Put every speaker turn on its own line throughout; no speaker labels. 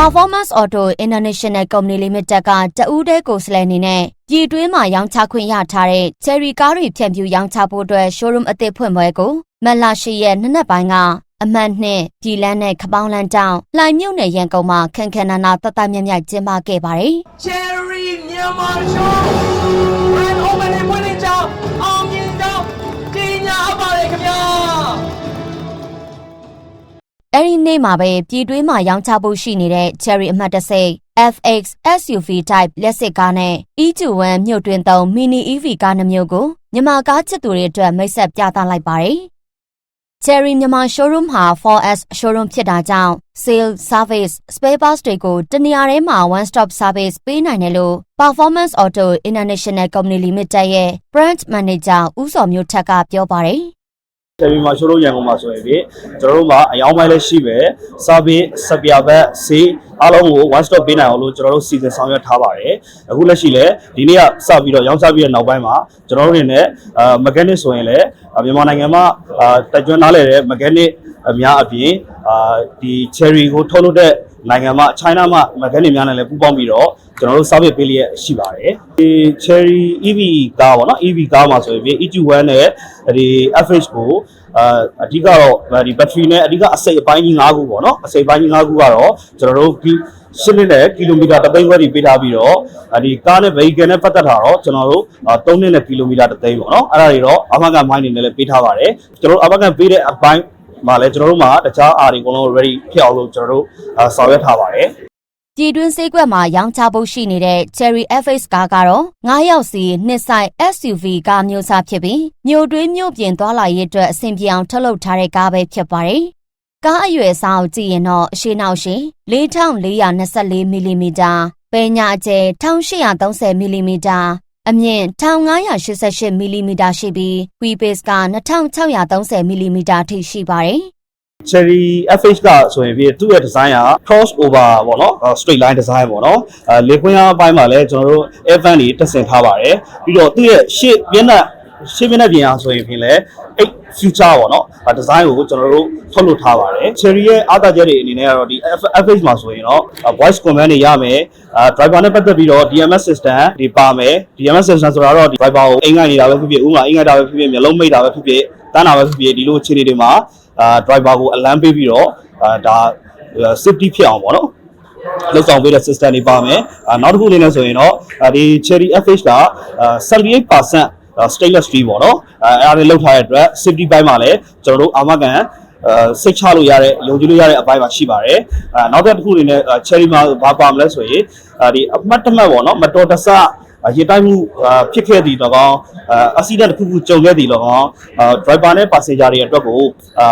Performance Auto International Company Limited ကတဦးတည်းကိုယ်စားလှယ်အနေနဲ့ပြည်တွင်းမှာရောင်းချခွင့်ရထားတဲ့ Cherry ကားတွေဖြန့်ဖြူးရောင်းချဖို့အတွက် showroom အသစ်ဖွင့်ပွဲကိုမက်လာရှိရဲ့နှစ်နက်ပိုင်းကအမှတ်နှစ်ပြည်လန်းနဲ့ခပောင်းလန်းတောင်လှိုင်မြုပ်နယ်ရန်ကုန်မှာခန်ခန်နာနာတတ်တမြတ်မြတ်ကျင်းပခဲ့ပါတယ်။
Cherry မြန်မာရှုံး Grand Opening
အဲ့ဒီနေ့မှာပဲပြည်တွင်းမှာရောင်းချဖို့ရှိနေတဲ့ Cherry အမှတ်တစိ FX SUV Type လက်စစ်ကားနဲ့ E21 မြို့တွင်သုံး Mini EV ကားနှမျိုးကိုမြန်မာကားချစ်သူတွေအတွက်မိတ်ဆက်ပြသလိုက်ပါတယ်။ Cherry မြန်မာ showroom ဟာ 4S showroom ဖြစ်တာကြောင့် sale service spare parts တွေကိုတနေရာထဲမှာ one stop service ပေးနိုင်တယ်လို့ Performance Auto International Company Limited ရဲ့ branch manager ဦးစောမျိုးထက်ကပြောပါတယ်။
တယ်ဗီမှာရှိုးလို့ရန်ကုန်မှာဆိုရင်ဖြင့်ကျွန်တော်တို့မှာအယောင်းပိုင်းလည်းရှိပဲစာပေစပီယာဘက်ဆေးအားလုံးကို one stop ပေးနိုင်အောင်လို့ကျွန်တော်တို့စီစဉ်ဆောင်ရွက်ထားပါတယ်အခုလက်ရှိလည်းဒီနေ့ကစပြီးတော့ရောင်းချပြီးတဲ့နောက်ပိုင်းမှာကျွန်တော်တို့အနေနဲ့အာ mechanic ဆိုရင်လည်းမြန်မာနိုင်ငံမှာအာတက်ကြွနားလည်တဲ့ mechanic အများအပြင် အာဒီ cherry ကိုထုတ်လုပ်တဲ့နိုင်ငံမှာ China မှာ mechanic များနဲ့လည်းပူးပေါင်းပြီးတော့ကျွန်တော်တို့ service ပေးလျက်ရှိပါတယ်ဒီ cherry EV ကားပေါ့နော် EV ကားမှာဆိုရင် EQ1 နဲ့ဒီ FH ကိုအာအဓိကတော့ဒီ battery နဲ့အဓိကအစိတ်အပိုင်းကြီး၅ခုပေါ့နော်အစိတ်ပိုင်းကြီး၅ခုကတော့ကျွန်တော်တို့ဒီရှင်းနေတဲ့ကီလိုမီတာတစ်သိန်းခွဲတွေပေးထားပြီးတော့ဒီကားနဲ့ vehicle နဲ့ပတ်သက်တာတော့ကျွန်တော်တို့3နှစ်နဲ့ကီလိုမီတာတစ်သိန်းပေါ့နော်အဲ့ဒါတွေတော့အမကန်မိုင်းနေနဲ့လည်းပေးထားပါတယ်ကျွန်တော်တို့အမကန်ပေးတဲ့အပိုင်း မှာလည်းကျွန်တော်တို့မှာတခြားအားတွေအကုန်လုံး ready ဖြစ်အောင်လို့ကျွန်တော်တို့ဆောင်ရွက်ထားပါတယ်
ပြည်တွင်းစေးကွက်မှာရောင်းချဖို့ရှိနေတဲ့ Cherry FX ကားကတော့9ရောက်စီနှစ်ဆိုင် SUV ကားမျိုးစားဖြစ်ပြီးမြို့တွင်းမြို့ပြင်သွားလာရေးအတွက်အဆင်ပြေအောင်ထုတ်လုပ်ထားတဲ့ကားပဲဖြစ်ပါတယ်။ကားအရွယ်အစားကိုကြည့်ရင်တော့အရှိနောက်ရှိ4424မီလီမီတာပဲညာအကျယ်1830မီလီမီတာ အမြင့်1588မီလီမီတာရှိပြီး wheelbase က2630မီလီမီတာထိရှိပါတယ်။
Cherry FH ကဆိုရင်ပြီးသူ့ရဲ့ design က cross over ပေါ့နော် straight line design ပေါ့နော်အဲလေခွင်းအားအပိုင်းမှာလည်းကျွန်တော်တို့ air fan တွေတက်ဆင်ထားပါတယ်ပြီးတော့သူ့ရဲ့ရှေ့မျက်နှာရှေ့မျက်နှာပြင်အားဆိုရင်ဖြင့်လည်းအဲ့ future ပေါ့နော်အဲ design ကိုကျွန်တော်တို့ထုတ်လုပ်ထားပါတယ် Cherry ရဲ့အားသာချက်တွေအနေနဲ့ကတော့ဒီ FH မှာဆိုရင်တော့ voice command တွေရမယ်အဲ driver နဲ့ပတ်သက်ပြီးတော့ DMS system တွေပါမယ် DMS system ဆိုတာတော့ driver ကိုအိမ်ကနေနေတာပဲဖြစ်ဖြစ် ဥပမာ အိမ်ကနေတာပဲဖြစ်ဖြစ်မျိုးလုံးမိတ်တာပဲဖြစ်ဖြစ်တန်းတာပဲဖြစ်ဖြစ်ဒီလိုအခြေအနေတွေမှာအာ driver ကိုအလန်းပေးပြီးတော့အာဒါ safety ဖြစ်အောင်ပေါ့နော်လောက်ဆောင်ပေးတဲ့ system တွေပါမယ်အာနောက်တစ်ခုအနေနဲ့ဆိုရင်တော့ဒီ Cherry FH က78% stainless steel ပေါ့နော်အဲအားတွေလောက်ထားတဲ့အတွက် safety ဘိုင်းမှာလည်းကျွန်တော်တို့အာမခံအဲစိတ်ချလို့ရတဲ့ယုံကြည်လို့ရတဲ့အပိုင်းမှာရှိပါတယ်အဲနောက်တစ်ခုအနေနဲ့ cherry မှာဘာပါမလဲဆိုရင်ဒီအမှတ်တမဲ့ပေါ့နော်မတော်တဆရေတိုက်မှုဖြစ်ခဲ့သည်တော့ကောင်းအက်ဆီဒန့်တစ်ခုခုကြုံခဲ့သည်တော့ကောင်း driver နဲ့ passenger တွေအတွက်ကို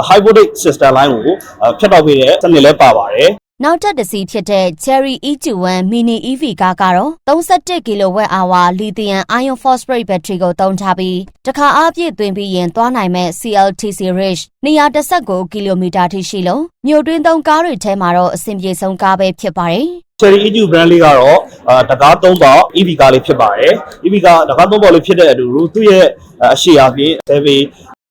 high voltage system line ကိုဖြတ်တောက်ပေးတဲ့စနစ်လည်းပါပါတယ်
နောက်ထပ်တစ်စီးဖြစ်တဲ့ Cherry E21 Mini EV ကားကတော့31 kWh လီသီယမ် iron phosphate battery ကိုသုံးထားပြီးတစ်ခါအားပြည့်သွင်းပြီးရင်သွားနိုင်မဲ့ CLTC range 119 km ထိရှိလို့မြို့တွင်းသုံးကားတွေထဲမှာတော့အဆင်ပြေဆုံးကားပဲဖြစ်ပါတယ်။
Cherry EQ brand လေးကတော့အာတကား၃ပေါက် EV ကားလေးဖြစ်ပါတယ် EV ကားတကား၃ပေါက်လေးဖြစ်တဲ့အတူတူသူ့ရဲ့အရှိအပြင် survey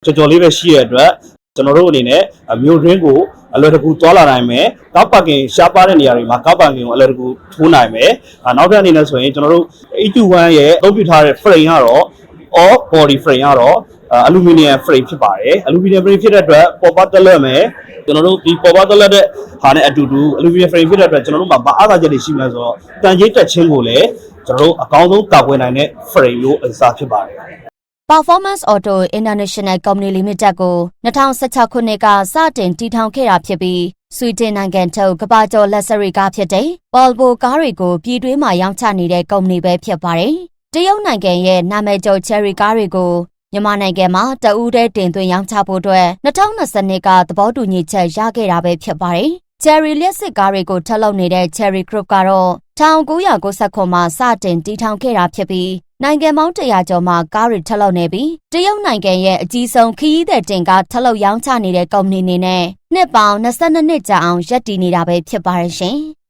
ကြော်ကြော်လေးပဲရှိရတဲ့အတွက် ကျွန်တော်တို့အနေနဲ့မြို့တွင်းကိုအလွယ်တကူသွားလာနိုင်မယ်ကားပါကင်ရှားပါတဲ့နေရာတွေမှာကားပါကင်ကိုအလွယ်တကူထိုးနိုင်မယ်နောက်ထပ်အနေနဲ့ဆိုရင်ကျွန်တော်တို့ A21 ရဲ့အသုံးပြုထားတဲ့ frame ကတော့ all body frame ကတော့အလူမီနီယမ် frame ဖြစ်ပါတယ်အလူမီနီယမ် frame ဖြစ်တဲ့အတွက်ပေါ်ပါတက်လက်မယ်ကျွန်တော်တို့ဒီပေါ်ပါတက်လက်တဲ့ဟာနဲ့အတူတူအလူမီနီယမ် frame ဖြစ်တဲ့အတွက်ကျွန်တော်တို့မှာမအားသာချက်တွေရှိမှဆိုတော့တန်ကြီးတက်ချင်းကိုလည်းကျွန်တော်တို့အကောင်းဆုံးကာကွယ်နိုင်တဲ့ frame လို့အစားဖြစ်ပါတယ်
Performance Auto International Company Limited ကို2016ခုနှစ်ကစတင်တည်ထောင်ခဲ့တာဖြစ်ပြီးဆွီဒင်နိုင်ငံထုတ်ကမ္ဘာကျော်လက်စရီကားဖြစ်တဲ့ Volvo ကားတွေကိုပြည်တွင်းမှာရောင်းချနေတဲ့ကုမ္ပဏီပဲဖြစ်ပါတယ်။တရုတ်နိုင်ငံရဲ့နာမည်ကျော် Cherry ကားတွေကိုမြန်မာနိုင်ငံမှာတအူးတဲ့တင်သွင်းရောင်းချဖို့အတွက်2020ကသဘောတူညီချက်ရခဲ့တာပဲဖြစ်ပါတယ်။ Cherry လက်စစ်ကားတွေကိုထုတ်လုပ်နေတဲ့ Cherry Group ကတော့1999မှာစတင်တည်ထောင်ခဲ့တာဖြစ်ပြီး နိုင်ငံပေါင်းတရာကျော်မှာကားတွေထုတ်လုပ်နေပြီးတရုတ်နိုင်ငံရဲ့အကြီးဆုံးခရီးသည်တင်ကားထုတ်လုပ်ရောင်းချနေတဲ့ကုမ္ပဏီအနေနဲ့နှစ်ပေါင်း22နှစ်ကြာအောင်ရပ်တည်နေတာပဲဖြစ်ပါရဲ့ရှင်။